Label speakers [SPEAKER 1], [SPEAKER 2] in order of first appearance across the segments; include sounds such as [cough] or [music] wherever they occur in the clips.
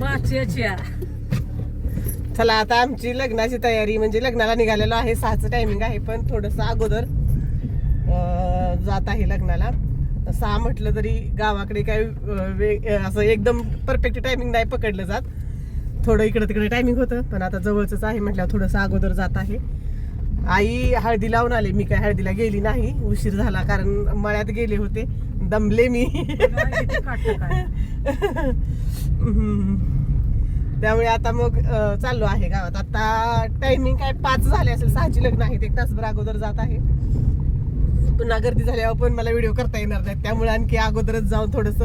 [SPEAKER 1] बाच्याच्या
[SPEAKER 2] चला आता आमची लग्नाची तयारी म्हणजे लग्नाला निघालेलो आहे. सहाचं टायमिंग आहे पण थोडंसं अगोदर जात आहे लग्नाला. सहा म्हटलं तरी गावाकडे काय असं एकदम परफेक्ट टायमिंग नाही पकडलं जात. थोडं इकडं तिकडे टायमिंग होतं पण आता जवळच आहे म्हटल्यावर थोडंसं अगोदर जात आहे. आई हळदी लावून आले. मी काय हळदीला गेली नाही. उशीर झाला कारण मळ्यात गेले होते. दमले मी. त्यामुळे आता मग चाललो आहे गावात. आता टायमिंग काय पाच झाले असेल सहाची लग्न आहेत. एक तासभर अगोदर जात आहे. पुन्हा गर्दी झाल्यावर पण मला व्हिडिओ करता येणार नाही त्यामुळे आणखी अगोदरच जाऊन थोडस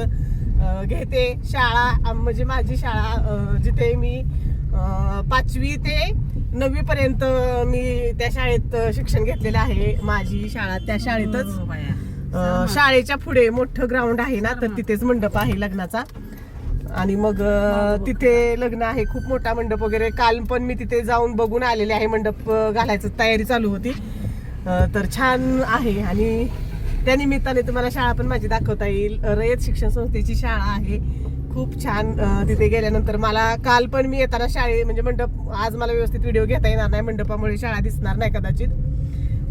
[SPEAKER 2] घेते. शाळा म्हणजे माझी शाळा जिथे मी पाचवी ते नववी पर्यंत मी त्या शाळेत शिक्षण घेतलेलं आहे. माझी शाळा त्या शाळेतच.
[SPEAKER 1] हो
[SPEAKER 2] शाळेच्या पुढे मोठं ग्राउंड आहे ना तर तिथेच मंडप आहे लग्नाचा. आणि मग तिथे लग्न आहे. खूप मोठा मंडप वगैरे. काल पण मी तिथे जाऊन बघून आलेले आहे. मंडप घालायचं तयारी चालू होती. तर छान आहे. आणि त्या निमित्ताने तुम्हाला शाळा पण माझी दाखवता येईल. रयत शिक्षण संस्थेची शाळा आहे. खूप छान तिथे गेल्यानंतर मला काल पण मी येताना शाळे म्हणजे मंडप आज मला व्यवस्थित व्हिडिओ घेता येणार नाही मंडपामुळे शाळा दिसणार नाही कदाचित.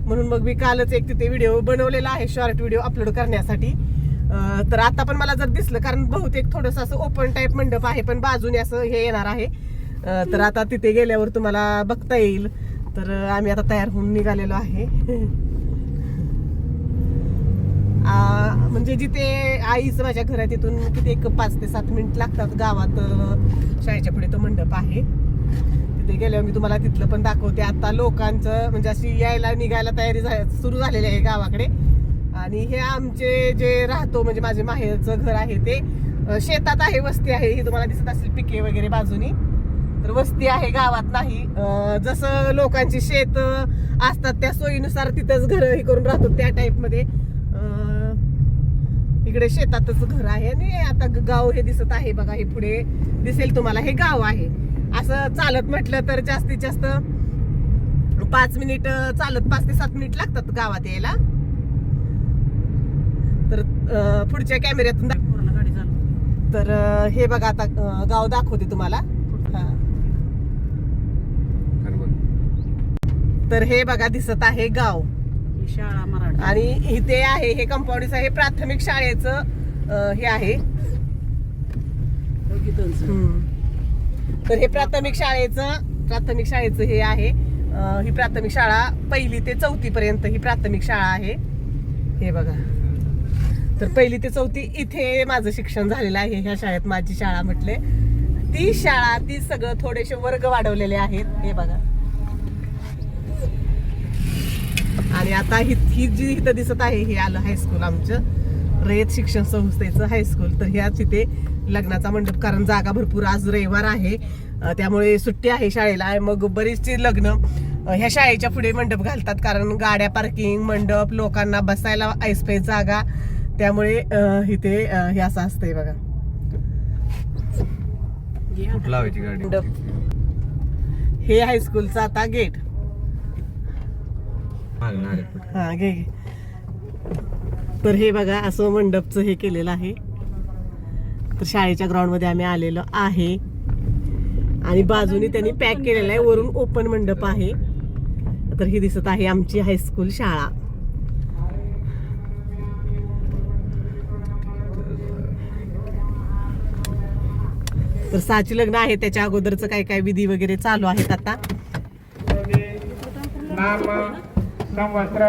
[SPEAKER 2] म्हणून मग मी कालच एक तिथे व्हिडिओ बनवलेला आहे शॉर्ट व्हिडिओ अपलोड करण्यासाठी. तर आता पण मला जर दिसलं कारण बहुतेक थोडंसं असं ओपन टाईप मंडप आहे पण बाजूने असं हे येणार आहे. तर आता तिथे गेल्यावर तुम्हाला बघता येईल. तर आम्ही आता तयार होऊन निघालेलो आहे. [laughs] म्हणजे जिथे आईच माझ्या घरात तिथून किती एक पाच ते सात मिनिट लागतात गावात शाळेच्या पुढे तो मंडप आहे. तिथे गेल्यावर मी तुम्हाला तिथलं पण दाखवते. आता लोकांचं म्हणजे अशी यायला निघायला तयारी झा- सुरू झालेली आहे गावाकडे. आणि हे आमचे जे राहतो म्हणजे माझे माहेरचं घर आहे ते शेतात आहे वस्ती आहे. ही तुम्हाला दिसत असेल पिके वगैरे बाजूनी. तर वस्ती आहे गावात नाही. जसं लोकांची शेत असतात त्या सोयीनुसार तिथंच घर हे करून राहतो त्या टाईपमध्ये इकडे शेतातच घर आहे आणि आता गाव हे दिसत आहे बघा हे पुढे दिसेल तुम्हाला हे गाव आहे. असं चालत म्हटलं तर जास्तीत जास्त पाच मिनिट चालत पाच ते सात मिनिट लागतात गावात यायला. तर पुढच्या कॅमेऱ्यातून तर हे बघा आता गाव दाखवते तुम्हाला. तर हे बघा दिसत आहे गाव.
[SPEAKER 1] शाळा मराठी.
[SPEAKER 2] आणि इथे आहे हे कंपाऊंड आहे प्राथमिक शाळेचं अं, हे आहे.
[SPEAKER 1] दोघीतूनच.
[SPEAKER 2] हम्म. तर हे प्राथमिक शाळेचं प्राथमिक शाळेचं हे आहे. अं, ही प्राथमिक शाळा पहिली ते चौथी पर्यंत ही प्राथमिक शाळा आहे. हे बघा. तर पहिली ते चौथी इथे माझं शिक्षण झालेलं आहे ह्या शाळेत माझी शाळा म्हटले. ती शाळा ती सगळं थोडेसे वर्ग वाढवलेले आहेत हे बघा. आणि आता ही ही जी इथं दिसत आहे हे आलं हायस्कूल आमचं. रयत शिक्षण संस्थेचं हायस्कूल तर ह्या तिथे लग्नाचा मंडप कारण जागा भरपूर आज रविवार आहे. त्यामुळे सुट्टी आहे शाळेला. मग बरीचशी लग्न ह्या शाळेच्या पुढे मंडप घालतात. कारण गाड्या पार्किंग मंडप लोकांना बसायला ऐसपैस जागा. त्यामुळे इथे हे असं असतंय बघा. मंडप. हे हायस्कूलचं आता गेट. हा घे घे. तर हे बघा असं मंडपचं हे केलेलं आहे. तर शाळेच्या ग्राउंडमध्ये आम्ही आलेलो आहे. आणि बाजूने त्यांनी पॅक केलेलं आहे वरून ओपन मंडप आहे. तर ही दिसत आहे आमची हायस्कूल शाळा. तर सहाची लग्न आहे त्याच्या अगोदरचं काय काय विधी वगैरे चालू आहेत आता?
[SPEAKER 3] नाम संवस्त्र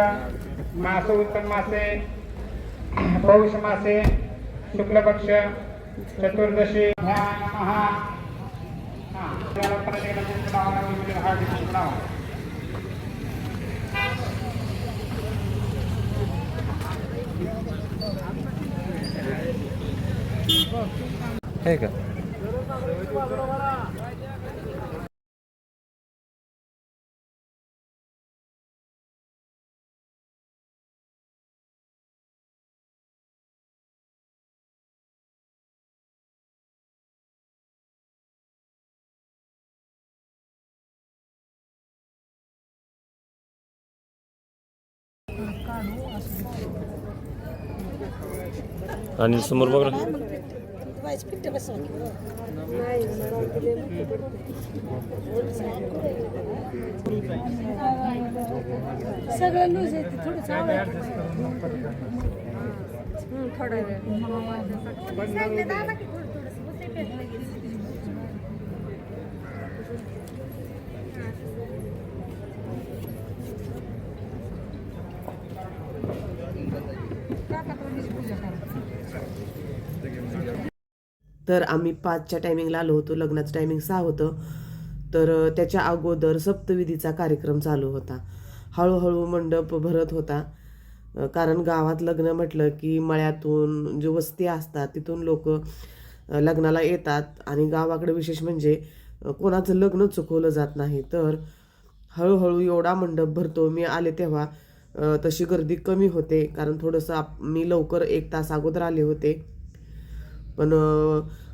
[SPEAKER 3] मास उत्तम मासे पौष मासे शुक्लपक्ष चतुर्दशी हे
[SPEAKER 4] का? आणि समोर बघ. ना
[SPEAKER 1] सगळं लूज आहे थोडं थोडा
[SPEAKER 5] तर आम्ही पाचच्या टायमिंगला आलो होतो लग्नाचं टायमिंग सहा होतं. तर त्याच्या अगोदर सप्तविधीचा कार्यक्रम चालू होता. हळूहळू मंडप भरत होता. कारण गावात लग्न म्हटलं की मळ्यातून जे वस्ती असतात तिथून लोक लग्नाला येतात. आणि गावाकडे विशेष म्हणजे कोणाचं लग्न चुकवलं जात नाही. तर हळूहळू एवढा मंडप भरतो. मी आले तेव्हा तशी गर्दी कमी होते. कारण थोडंसं आप मी लवकर एक तास अगोदर आले होते. पण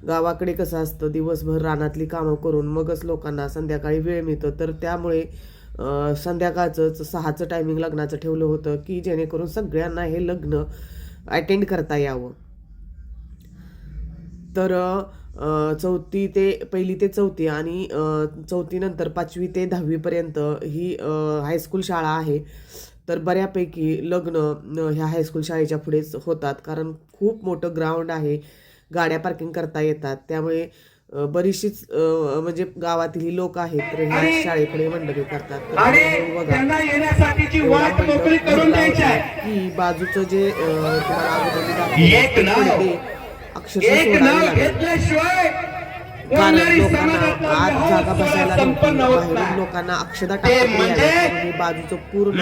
[SPEAKER 5] गावाकडे कसं असतं दिवसभर रानातली कामं करून मगच लोकांना संध्याकाळी वेळ मिळतो. तर त्यामुळे संध्याकाळचंच सहाचं टायमिंग लग्नाचं ठेवलं होतं की जेणेकरून सगळ्यांना हे लग्न अटेंड करता यावं. तर चौथी ते पहिली ते चौथी आणि चौथीनंतर पाचवी ते दहावीपर्यंत ही हायस्कूल शाळा आहे. तर बऱ्यापैकी लग्न ह्या हायस्कूल शाळेच्या पुढेच होतात. कारण खूप मोठं ग्राउंड आहे. गाड्या पार्किंग करता येतात. त्यामुळे बरीचशीच म्हणजे गावातील लोक आहेत तर ह्या शाळेपुढे मंडपी करतात की बाजूचं जे तुम्हाला अगोदर अक्षरशः कारण लोकांना जागा बसायला बाहेरून अक्षदा बाजूचं पूर्ण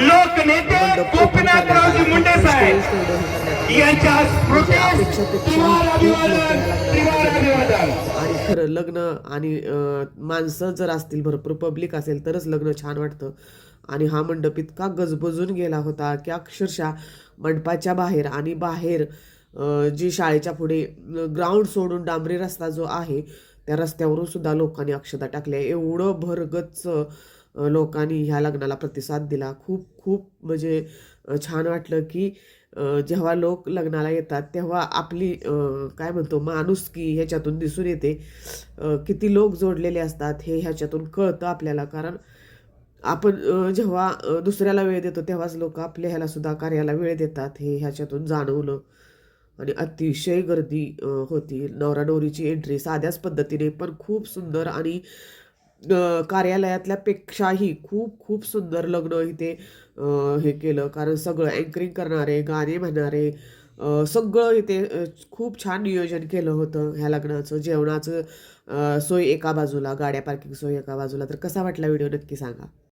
[SPEAKER 5] आणि खरं लग्न आणि माणसं जर असतील भरपूर पब्लिक असेल तरच लग्न छान वाटतं. आणि हा मंडप इतका गजबजून गेला होता की अक्षरशः मंडपाच्या बाहेर आणि बाहेर जी शाळेच्या पुढे ग्राउंड सोडून डांबरी रस्ता जो आहे त्या रस्त्यावरून सुद्धा लोकांनी अक्षता टाकल्या. एवढं भरगच्च लोकांनी ह्या लग्नाला प्रतिसाद दिला. खूप खूप म्हणजे छान वाटलं की जेव्हा लोक लग्नाला येतात तेव्हा आपली काय म्हणतो माणुसकी ह्याच्यातून दिसून येते. किती लोक जोडलेले असतात हे ह्याच्यातून कळतं आपल्याला. कारण आपण जेव्हा दुसऱ्याला वेळ देतो तेव्हाच लोक आपल्या ह्याला सुद्धा कार्याला वेळ देतात हे ह्याच्यातून जाणवलं. आणि अतिशय गर्दी होती. नवरा नवरीची एंट्री साध्याच पद्धतीने पण खूप सुंदर आणि कार्यालयातल्यापेक्षाही खूप खूप सुंदर लग्न इथे हे केलं. कारण सगळं अँकरिंग करणारे गाणे म्हणणारे सगळं इथे खूप छान नियोजन केलं होतं ह्या लग्नाचं. जेवणाचं सोय एका बाजूला गाड्या पार्किंग सोय एका बाजूला. तर कसा वाटला व्हिडिओ नक्की सांगा.